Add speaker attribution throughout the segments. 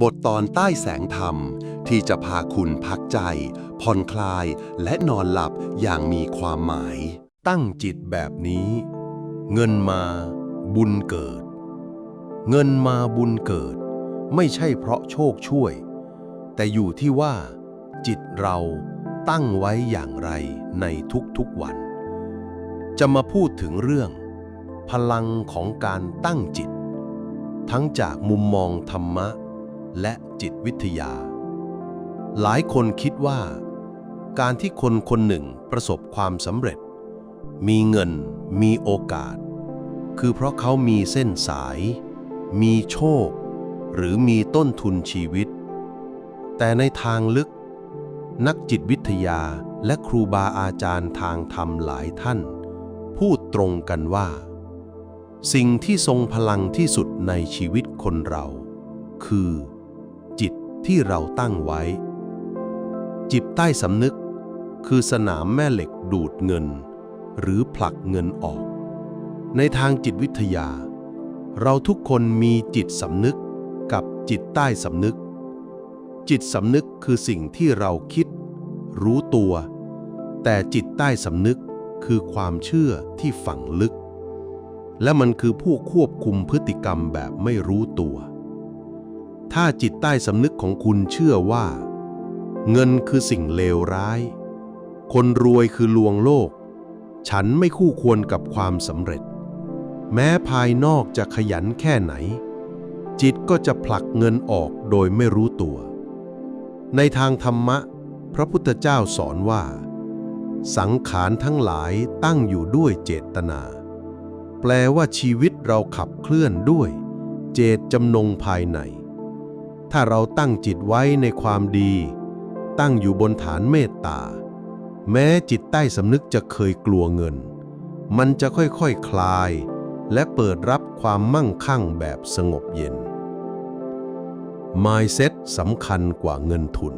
Speaker 1: บทตอนใต้แสงธรรมที่จะพาคุณพักใจ ผ่อนคลายและนอนหลับอย่างมีความหมาย
Speaker 2: ตั้งจิตแบบนี้ เงินมาบุญเกิด เงินมาบุญเกิด ไม่ใช่เพราะโชคช่วย แต่อยู่ที่ว่า จิตเราตั้งไว้อย่างไรในทุกๆวัน จะมาพูดถึงเรื่อง พลังของการตั้งจิต ทั้งจากมุมมองธรรมะ และจิตวิทยา หลายคนคิดว่า การที่คนคนหนึ่งประสบความสำเร็จ มีเงิน มีโอกาส คือเพราะเขามีเส้นสาย มีโชค หรือมีต้นทุนชีวิต แต่ในทางลึก นักจิตวิทยาและครูบาอาจารย์ทางธรรมหลายท่าน พูดตรงกันว่า สิ่งที่ทรงพลังที่สุดในชีวิตคนเรา คือ ที่เราตั้งไว้ จิตใต้สำนึก คือสนามแม่เหล็กดูดเงิน หรือผลักเงินออก ในทางจิตวิทยา เราทุกคนมีจิตสำนึกกับจิตใต้สำนึก จิตสำนึกคือสิ่งที่เราคิด รู้ตัว แต่จิตใต้สำนึกคือความเชื่อที่ฝังลึก และมันคือผู้ควบคุมพฤติกรรมแบบไม่รู้ตัว ถ้าจิตใต้สำนึกของคุณเชื่อว่า เงินคือสิ่งเลวร้าย คนรวยคือลวงโลก ฉันไม่คู่ควรกับความสำเร็จ แม้ภายนอกจะขยันแค่ไหน จิตก็จะผลักเงินออกโดยไม่รู้ตัว ในทางธรรมะ พระพุทธเจ้าสอนว่า สังขารทั้งหลายตั้งอยู่ด้วยเจตนา แปลว่าชีวิตเราขับเคลื่อนด้วย เจตจำนงภายใน ถ้าเราตั้งจิตไว้ในความดี ตั้งอยู่บนฐานเมตตา แม้จิตใต้สำนึกจะเคยกลัวเงิน มันจะค่อยๆคคลาย และเปิดรับความมั่งคั่งแบบสงบเย็น Mindset สำคัญกว่าเงินทุน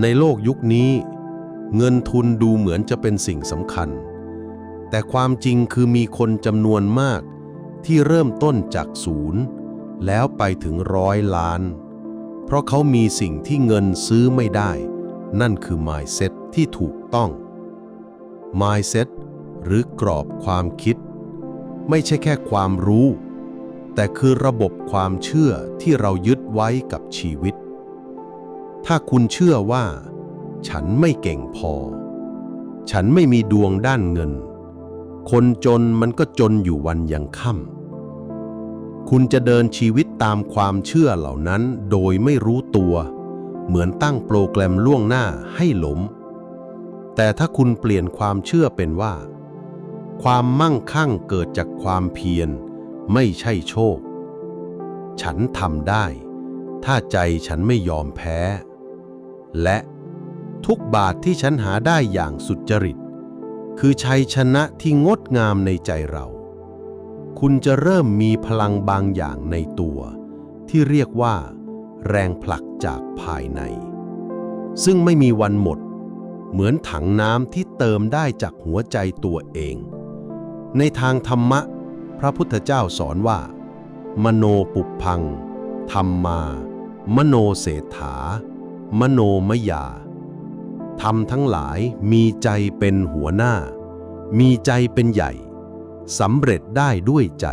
Speaker 2: ในโลกยุคนี้ เงินทุนดูเหมือนจะเป็นสิ่งสำคัญ แต่ความจริงคือมีคนจำนวนมากที่เริ่มต้นจากศูนย์ แล้วไปถึงร้อยล้าน เพราะเขามีสิ่งที่เงินซื้อไม่ได้ นั่นคือ mindset ที่ถูกต้อง mindset หรือกรอบความคิด ไม่ใช่แค่ความรู้ แต่คือระบบความเชื่อที่เรายึดไว้กับชีวิต ถ้าคุณเชื่อว่า ฉันไม่เก่งพอ ฉันไม่มีดวงด้านเงิน คนจนมันก็จนอยู่วันยังค่ำ คุณจะเดินชีวิตตามความเชื่อเหล่านั้นโดยไม่รู้ตัว เหมือนตั้งโปรแกรมล่วงหน้าให้หล้มแต่ถ้าคุณเปลี่ยนความเชื่อเป็นว่า ความมั่งคั่งเกิดจากความเพียร ไม่ใช่โชค ฉันทำได้ ถ้าใจฉันไม่ยอมแพ้ และทุกบาทที่ฉันหาได้อย่างสุจริต คือชัยชนะที่งดงามในใจเรา คุณจะเริ่มมีพลังบางอย่างในตัว ที่เรียกว่า แรงผลักจากภายใน ซึ่งไม่มีวันหมด เหมือนถังน้ำที่เติมได้จากหัวใจตัวเอง ในทางธรรมะ พระพุทธเจ้าสอนว่า มโนปุพัง ธรรมา มโนเศรษฐา มโนมยาธรรมทั้งหลายมีใจเป็นหัวหน้า มีใจเป็นใหญ่ สำเร็จได้ด้วยใจ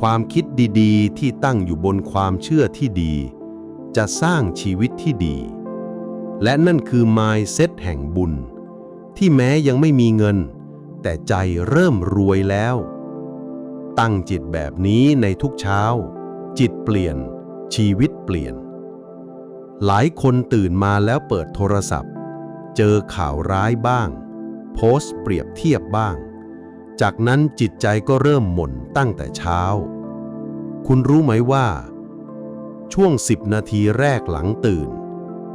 Speaker 2: ความคิดดีๆ ที่ตั้งอยู่บนความเชื่อที่ดี จะสร้างชีวิตที่ดี และนั่นคือ mindset แห่งบุญ ที่แม้ยังไม่มีเงิน แต่ใจเริ่มรวยแล้ว ตั้งจิตแบบนี้ในทุกเช้า จิตเปลี่ยน ชีวิตเปลี่ยน หลายคนตื่นมาแล้วเปิดโทรศัพท์ เจอข่าวร้ายบ้าง โพสต์เปรียบเทียบบ้าง จากนั้นจิตใจก็เริ่มหม่นตั้งแต่เช้า คุณรู้ไหมว่า ช่วง10นาทีแรกหลังตื่น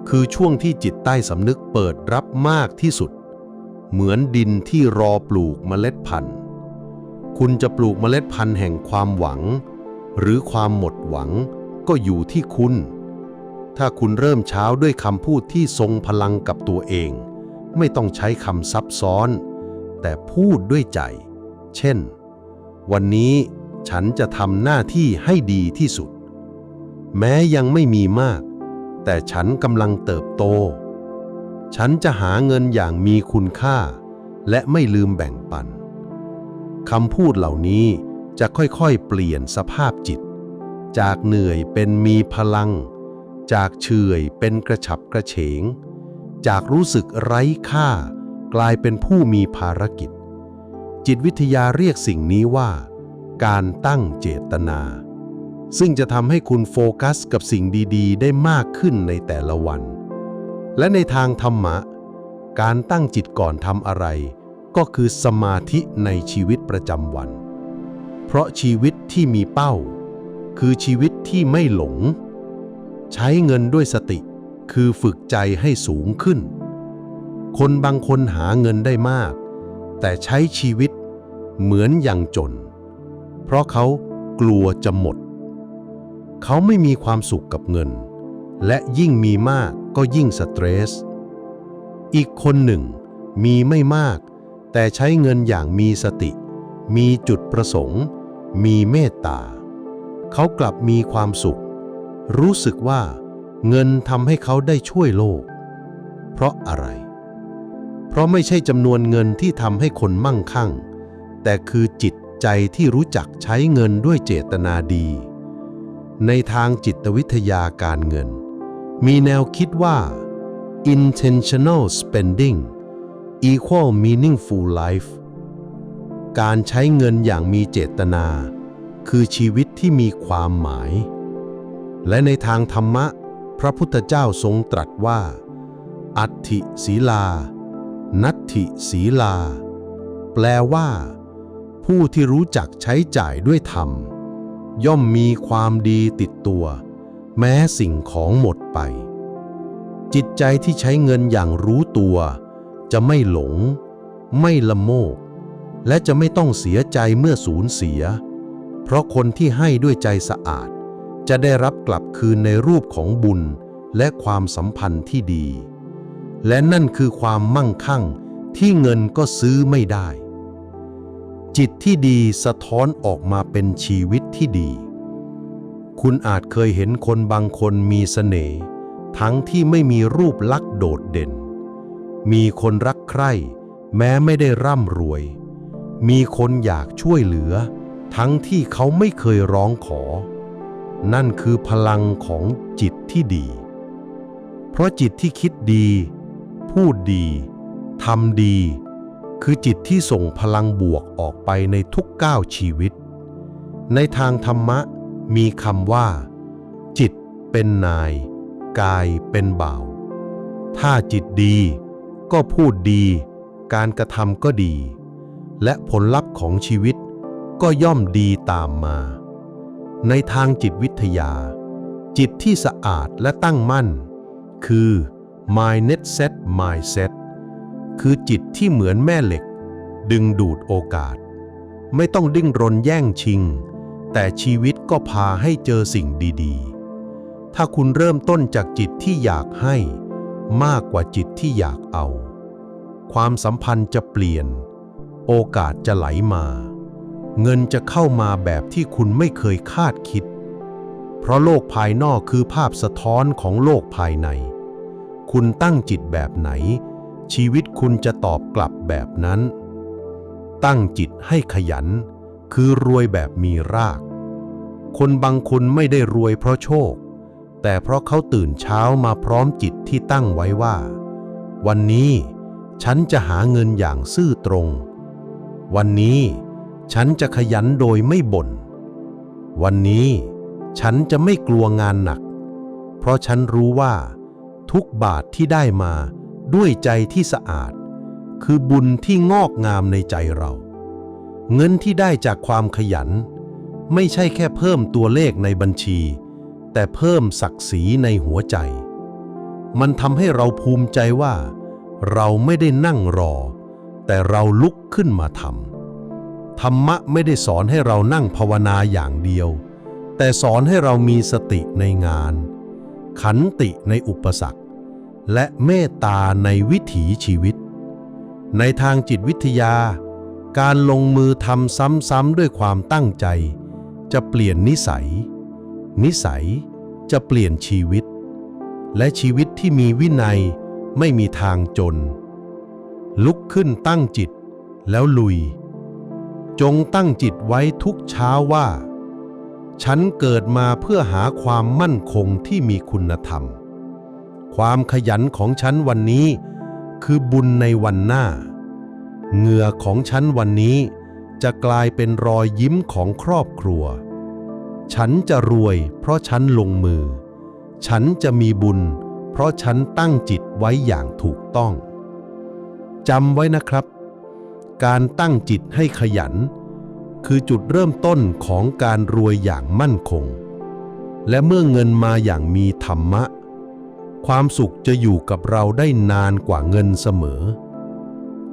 Speaker 2: คือช่วงที่จิตใต้สำนึกเปิดรับมากที่สุด เหมือนดินที่รอปลูกเมล็ดพันธุ์ คุณจะปลูกเมล็ดพันธุ์แห่งความหวัง หรือความหมดหวังก็อยู่ที่คุณ ถ้าคุณเริ่มเช้าด้วยคำพูดที่ทรงพลังกับตัวเอง ไม่ต้องใช้คำซับซ้อน แต่พูดด้วยใจ เช่น วันนี้ฉันจะทำหน้าที่ให้ดีที่สุด แม้ยังไม่มีมาก แต่ฉันกำลังเติบโต ฉันจะหาเงินอย่างมีคุณค่า และไม่ลืมแบ่งปันคำพูดเหล่านี้จะค่อยๆเปลี่ยนสภาพจิต จากเหนื่อยเป็นมีพลัง จากเฉยเป็นกระฉับกระเฉง จากรู้สึกไร้ค่ากลายเป็นผู้มีภารกิจ จิตวิทยาเรียกสิ่งนี้ว่า การตั้งเจตนา ซึ่งจะทำให้คุณโฟกัสกับสิ่งดีๆ ได้มากขึ้นในแต่ละวัน และในทางธรรมะ การตั้งจิตก่อนทำอะไร ก็คือสมาธิในชีวิตประจำวัน เพราะชีวิตที่มีเป้า คือชีวิตที่ไม่หลง ใช้เงินด้วยสติ คือฝึกใจให้สูงขึ้น คนบางคนหาเงินได้มาก แต่ใช้ชีวิตเหมือนอย่างจน เพราะเขากลัวจะหมด เขาไม่มีความสุขกับเงิน และยิ่งมีมากก็ยิ่งสเตรส อีกคนหนึ่งมีไม่มาก แต่ใช้เงินอย่างมีสติ มีจุดประสงค์ มีเมตตา เขากลับมีความสุข รู้สึกว่าเงินทำให้เขาได้ช่วยโลก เพราะอะไร เพราะไม่ใช่จำนวนเงินที่ทำให้คนมั่งคั่ง แต่คือจิตใจที่รู้จักใช้เงินด้วยเจตนาดี ในทางจิตวิทยาการเงิน มีแนวคิดว่า intentional spending equal meaningful life การใช้เงินอย่างมีเจตนา คือชีวิตที่มีความหมาย และในทางธรรมะ พระพุทธเจ้าทรงตรัสว่า อัตถิศีลา นัตถิศีลา แปลว่า ผู้ที่รู้จักใช้จ่ายด้วยธรรม ย่อมมีความดีติดตัว แม้สิ่งของหมดไป จิตใจที่ใช้เงินอย่างรู้ตัว จะไม่หลง ไม่ละโมบและจะไม่ต้องเสียใจเมื่อสูญเสีย เพราะคนที่ให้ด้วยใจสะอาด จะได้รับกลับคืนในรูปของบุญและความสัมพันธ์ที่ดี และนั่นคือความมั่งคั่งที่เงินก็ซื้อไม่ได้ จิตที่ดีสะท้อนออกมาเป็นชีวิตที่ดี คุณอาจเคยเห็นคนบางคนมีเสน่ห์ทั้งที่ไม่มีรูปลักษณ์โดดเด่น มีคนรักใคร่ แม้ไม่ได้ร่ำรวย มีคนอยากช่วยเหลือ ทั้งที่เขาไม่เคยร้องขอ นั่นคือพลังของจิตที่ดี เพราะจิตที่คิดดี พูดดีทำดี คือจิตที่ส่งพลังบวกออกไปในทุกก้าวชีวิต ในทางธรรมะมีคำว่า จิตเป็นนาย กายเป็นบ่าว ถ้าจิตดีก็พูดดี การกระทำก็ดี และผลลัพธ์ของชีวิตก็ย่อมดีตามมา ในทางจิตวิทยา จิตที่สะอาดและตั้งมั่น คือ mindset set mindset คือจิตที่เหมือนแม่เหล็ก ดึงดูดโอกาส ไม่ต้องดิ้นรนแย่งชิง แต่ชีวิตก็พาให้เจอสิ่งดีๆ ถ้าคุณเริ่มต้นจากจิตที่อยากให้ มากกว่าจิตที่อยากเอา ความสัมพันธ์จะเปลี่ยน โอกาสจะไหลมา เงินจะเข้ามาแบบที่คุณไม่เคยคาดคิด เพราะโลกภายนอกคือภาพสะท้อนของโลกภายใน คุณตั้งจิตแบบไหน ชีวิตคุณจะตอบกลับแบบนั้น ตั้งจิตให้ขยัน คือรวยแบบมีราก คนบางคนไม่ได้รวยเพราะโชค แต่เพราะเขาตื่นเช้ามาพร้อมจิตที่ตั้งไว้ว่า วันนี้ฉันจะหาเงินอย่างซื่อตรง วันนี้ฉันจะขยันโดยไม่บ่น วันนี้ฉันจะไม่กลัวงานหนัก เพราะฉันรู้ว่า ทุกบาทที่ได้มาด้วยใจที่สะอาด คือบุญที่งอกงามในใจเรา เงินที่ได้จากความขยัน ไม่ใช่แค่เพิ่มตัวเลขในบัญชี แต่เพิ่มศักดิ์ศรีในหัวใจ มันทำให้เราภูมิใจว่า เราไม่ได้นั่งรอ แต่เราลุกขึ้นมาทำธรรมะไม่ได้สอนให้เรานั่งภาวนาอย่างเดียว แต่สอนให้เรามีสติในงาน ขันติในอุปสรรค และเมตตาในวิถีชีวิต ในทางจิตวิทยา การลงมือทำซ้ำๆด้วยความตั้งใจ จะเปลี่ยนนิสัย นิสัยจะเปลี่ยนชีวิต และชีวิตที่มีวินัยไม่มีทางจน ลุกขึ้นตั้งจิตแล้วลุย จงตั้งจิตไว้ทุกเช้าว่า ฉันเกิดมาเพื่อหาความมั่นคงที่มีคุณธรรม ความขยันของฉันวันนี้ คือบุญในวันหน้า เหงื่อของฉันวันนี้ จะกลายเป็นรอยยิ้มของครอบครัว ฉันจะรวยเพราะฉันลงมือ ฉันจะมีบุญ เพราะฉันตั้งจิตไว้อย่างถูกต้องจำไว้นะครับ การตั้งจิตให้ขยัน คือจุดเริ่มต้นของการรวยอย่างมั่นคง และเมื่อเงินมาอย่างมีธรรมะ ความสุขจะอยู่กับเราได้นานกว่าเงินเสมอ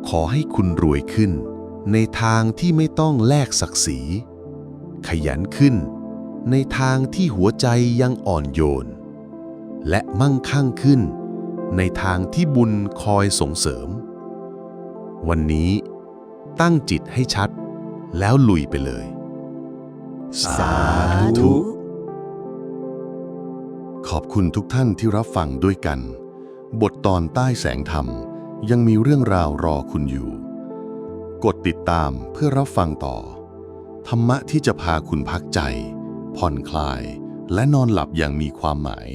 Speaker 1: ขอให้คุณรวยขึ้น ในทางที่ไม่ต้องแลกศักดิ์ศรี ขยันขึ้น ในทางที่หัวใจยังอ่อนโยน และมั่งคั่งขึ้น ในทางที่บุญคอยส่งเสริม วันนี้ตั้งจิตให้ชัดแล้วลุยไปเลย สาธุ ขอบคุณทุกท่านที่รับฟังด้วยกัน บทตอนใต้แสงธรรม ยังมีเรื่องราวรอคุณอยู่ กดติดตามเพื่อรับฟังต่อ ธรรมะที่จะพาคุณพักใจ ผ่อนคลาย และนอนหลับอย่างมีความหมาย